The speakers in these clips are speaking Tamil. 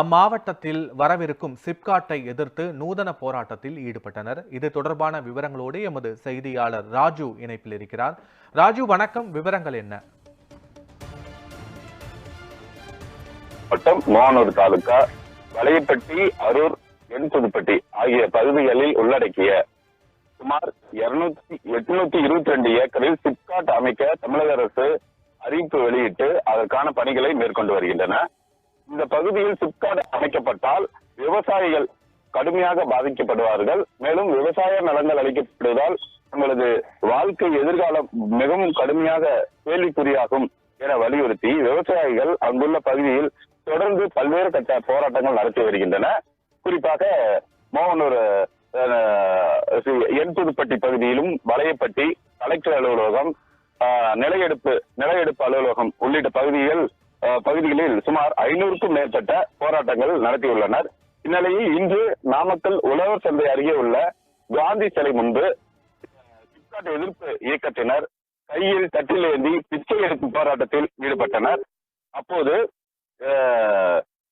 அம்மாவட்டத்தில் வரவிருக்கும் சிப்காட்டை எதிர்த்து நூதன போராட்டத்தில் ஈடுபட்டனர். இது தொடர்பான விவரங்களோடு எமது செய்தியாளர் ராஜு இணைப்பில் இருக்கிறார். ராஜு வணக்கம். விவரங்கள் என்ன? மாவட்டம் மோகனூர் தாலுகா வலையப்பட்டி அரூர் எண்புதுப்பட்டி ஆகிய பகுதிகளில் உள்ளடக்கிய சுமார் இருநூத்தி எட்நூத்தி இருபத்தி ரெண்டு ஏக்கரில் சிப்காட் அமைக்க தமிழக அரசு அறிவிப்பு வெளியிட்டு அதற்கான பணிகளை மேற்கொண்டு வருகின்றன. இந்த பகுதியில் சிப்காட் அமைக்கப்பட்டால் விவசாயிகள் கடுமையாக பாதிக்கப்படுவார்கள். மேலும் விவசாய நலங்கள் அளிக்கப்படுவதால் தங்களது வாழ்க்கை எதிர்காலம் மிகவும் கடுமையாக கேள்விக்குறியாகும் என வலியுறுத்தி விவசாயிகள் அங்குள்ள பகுதியில் தொடர்ந்து பல்வேறு கட்ட போராட்டங்கள் நடத்தி வருகின்றன. குறிப்பாக மோகனூர் அஹ், எண்புதுப்பட்டி பகுதியிலும் வளையப்பட்டி கலெக்டர் அலுவலகம் ஆஹ், நிலையெடுப்பு நிலையெடுப்பு அலுவலகம் உள்ளிட்ட பகுதிகள் பகுதிகளில் சுமார் ஐநூறுக்கும் மேற்பட்ட போராட்டங்கள் நடத்தியுள்ளனர். இந்நிலையில் இன்று நாமக்கல் உழவர் சந்தை அருகே உள்ள காந்தி சிலை முன்பு சிப்காட் எதிர்ப்பு இயக்கத்தினர் கையில் தட்டில் ஏந்தி பிச்சை எடுக்கும் போராட்டத்தில் ஈடுபட்டனர். அப்போது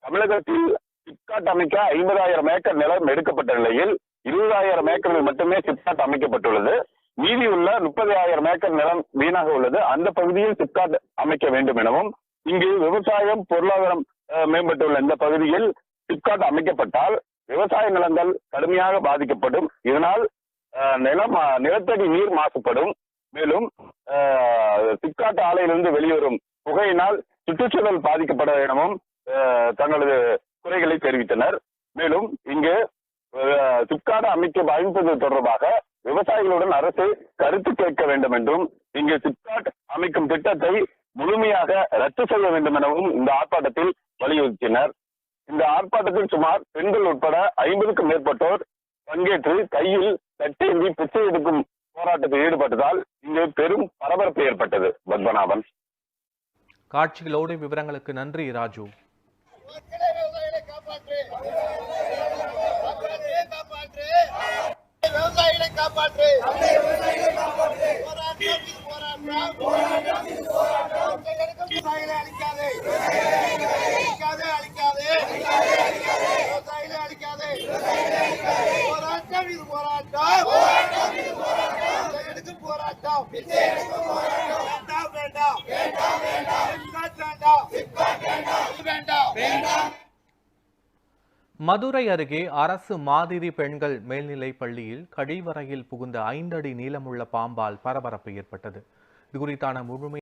தமிழகத்தில் சிப்காட் அமைக்க ஐம்பதாயிரம் ஏக்கர் நிலம் எடுக்கப்பட்ட நிலையில் இருபதாயிரம் ஏக்கரில் மட்டுமே சிப்காட் அமைக்கப்பட்டுள்ளது. மீதி உள்ள முப்பதாயிரம் ஏக்கர் நிலம் வீணாக உள்ளது. அந்த பகுதியில் சிப்காட் அமைக்க வேண்டும் எனவும் இங்கு விவசாயம் பொருளாதாரம் அஹ், மேம்பட்டுள்ள இந்த பகுதியில் சிப்காட் அமைக்கப்பட்டால் விவசாய நிலங்கள் கடுமையாக பாதிக்கப்படும். இதனால் நிலம் நிலத்தடி நீர் மாசுபடும். மேலும் சிப்காட் ஆலையிலிருந்து வெளிவரும் புகையினால் சுற்றுச்சூழல் பாதிக்கப்பட எனவும் தங்களது குறைகளை தெரிவித்தனர். மேலும் இங்கு அஹ், சிப்காட் அமைக்க பாதிப்பது தொடர்பாக விவசாயிகளுடன் அரசு கருத்து கேட்க வேண்டும் என்றும் இங்கு சிப்காட் அமைக்கும் திட்டத்தை முழுமையாக ரத்து செய்ய வேண்டும் எனவும் இந்த ஆர்ப்பாட்டத்தில் வலியுறுத்தினர். இந்த ஆர்ப்பாட்டத்தில் சுமார் பெண்கள் உட்பட ஐம்பதுக்கும் மேற்பட்டோர் பங்கேற்று கையில் தட்டேந்தி பிச்சை எடுக்கும் போராட்டத்தில் ஈடுபட்டதால் இங்கு பெரும் பரபரப்பு ஏற்பட்டது. பத்மநாபன். காட்சிகளோடு விவரங்களுக்கு நன்றி ராஜு. விவசாயிகளை காப்பாற்று. போராட்டம் இது போராட்டம் மக்களுக்கு விவசாயிகளை அழிக்காதே அழிக்காதே அழிக்காதே விவசாயிகளை அழிக்காதே போராட்டம் இது போராட்டம். எடுக்கும் போராட்டம். வேண்டாம் வேண்டாம். வேண்டாம் வேண்டாம். மதுரை அருகே அரசு மாதிரி பெண்கள் மேல்நிலைப் பள்ளியில் கழிவறையில் புகுந்த ஐந்தடி நீளமுள்ள பாம்பால் பரபரப்பு ஏற்பட்டது. இது குறித்தான முழுமை